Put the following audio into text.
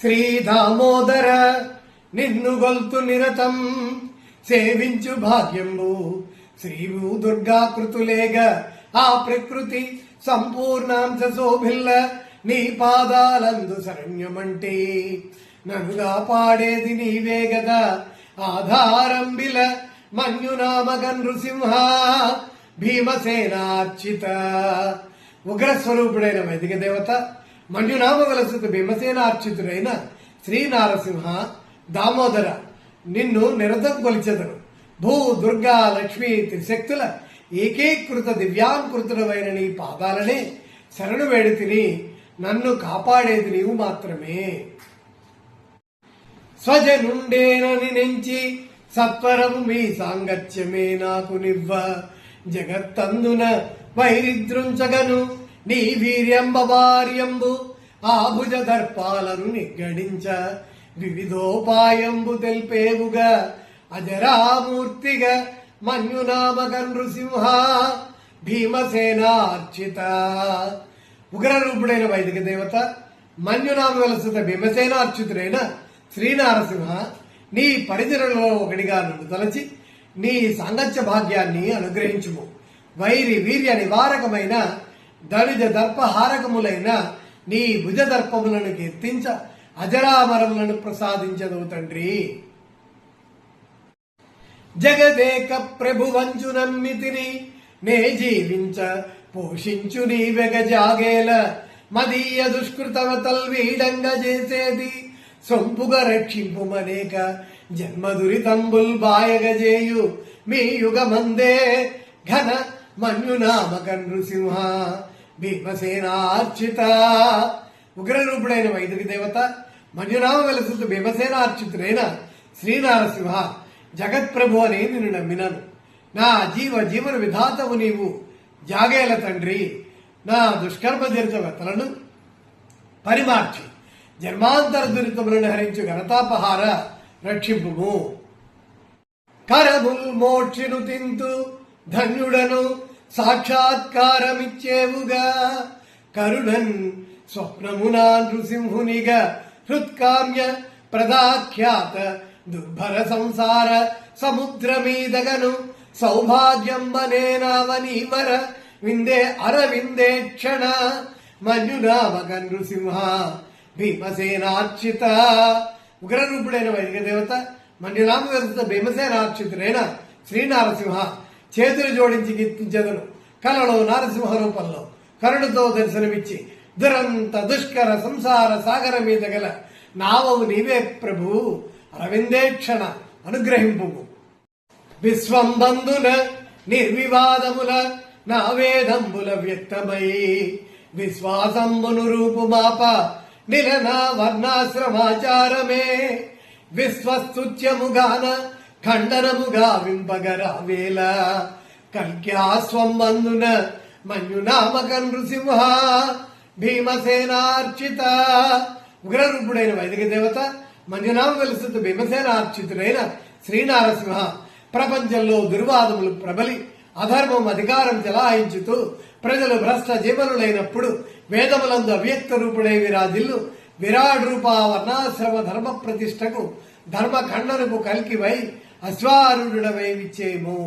శ్రీ దామోదర నిన్ను గొల్తు నిరతం. సేవించు భాగ్యంబు శ్రీవు దుర్గాకృతులేగ. ఆ ప్రకృతి సంపూర్ణాంశ శోభిల్ల నీ పాదాలందు శరణ్యమంటే. నన్నుగా పాడేది నీవే గదా ఆధారంబిల మన్యునామగ నృసింహ భీమసేనార్చిత. ఉగ్రస్వరూపుడైన వైదిక దేవత మన్యునామ వలసత భీమసేనార్చితుడైన శ్రీ నారసింహ దామోదర నిన్ను నిరతం కొలిచెదరు. భూ దుర్గా లక్ష్మి త్రిశక్తుల ఏకీకృత దివ్యాంకృతుడమైన నీ పాదాలనే శరణు వేడితిని. నన్ను కాపాడేది నీవు మాత్రమే. స్వజనుండేనని నెంచి సత్వరము మీ సాంగత్యమే నాకు నివ్వ. జగత్తందున వైరిద్రుంచగను నీ వీర్యంబవార్యంబు ఆభుజ దర్పాలను నిగ్గడించ. వివిధోపాయంబు తెల్పేవుగా అజరామూర్తిగా మన్యునామక నృసింహ భీమసేనార్చిత. ఉగ్రరూపుడైన వైదిక దేవత మన్యునామ వెలసిత భీమసేనార్చితుడైన శ్రీనారసింహ నీ పరిజనలో ఒకటిగా నన్ను తలచి నీ సాంగత్య భాగ్యాన్ని అనుగ్రహించుము. వైరి వీర్య నివారకమైన దళిత దర్పహారకములైన నీ భుజ దర్పములను కీర్తించ అజరామరములను ప్రసాదించదు తండ్రి. జగదేక ప్రభువంచునన్నితిని నే జీవించ పోషించు నీ వెగజాగేల మదీయ దుష్కృతవ తల్వీడంగా చేసేది సొంపుగ రక్షింపుమనేక జన్మ దురితంబుల్ బాయగజేయు మీ యుగమందే ఘన మన్యునామక నృసింహ భీమసేనార్చిత. ఉగ్రరూపుడైన వైదిక దేవత మన్యునామ వెలసుతు భీమసేనార్చితుడైన శ్రీనారసింహ జగత్ప్రభు అని నిన్ను నమ్మినాను. నా జీవ జీవన విధాతవు నీవు జాగేల తండ్రి. నా దుష్కర్మ జరిత వెతలను పరిమార్చి జన్మాంతర దురితములను హరించు ఘనతాపహార రక్షింపుము. కరముల్ మోక్షిను తింతు ధన్యుడను సాక్షాత్కారమిచ్చేవుగా. కరుణన్ స్వప్నమునా నృసింహునిగా హృత్కామ్య ప్రదాఖ్యాత దుర్భర సంసార సముద్రమీదగను సౌభాగ్యంబనేనావనీవర విందే అరవిందే క్షణ మన్యునామక నృసింహ భీమసేనార్చిత. ఉగ్రరూపుడైన వైదిక దేవత మన్యునామ భీమసేనార్చితుడైన శ్రీనారసింహ చేతులు జోడించి కీర్తించెదను కలలో నారసింహ రూపంలో కరుణతో దర్శనమిచ్చి దురంత దుష్కర సంసార సాగర మీద గల నావము నీవే ప్రభు. అరవిందేక్షణ అనుగ్రహింపు విశ్వం బంధున నిర్వివాదముల నా వేదంబుల వ్యక్తమై విశ్వాసంబును రూపుమాప నిలన వర్ణాశ్రమాచారమే. విశ్వస్తుత్యముగాన ఖండనముగా వింపగరావేల కల్క్యాస్వమ్మందున మన్యునామక నృసింహ భీమసేనార్చిత. ఉగ్రరూపుడైన వైదిక దేవత మంజునామ వెలుసుతు భీమసేనార్చితుడైన శ్రీనారసింహ ప్రపంచంలో దుర్వాదములు ప్రబలి అధర్మం అధికారం చెలాయించుతూ ప్రజలు భ్రష్ట జీవనులైనప్పుడు వేదములందు అవ్యక్త రూపుడై విరాజిల్లు విరాడ్ రూప వర్ణాశ్రమ ధర్మ ప్రతిష్టకు ధర్మ ఖండనకు కల్కివై అశ్వారూఢుడవై విచ్చేము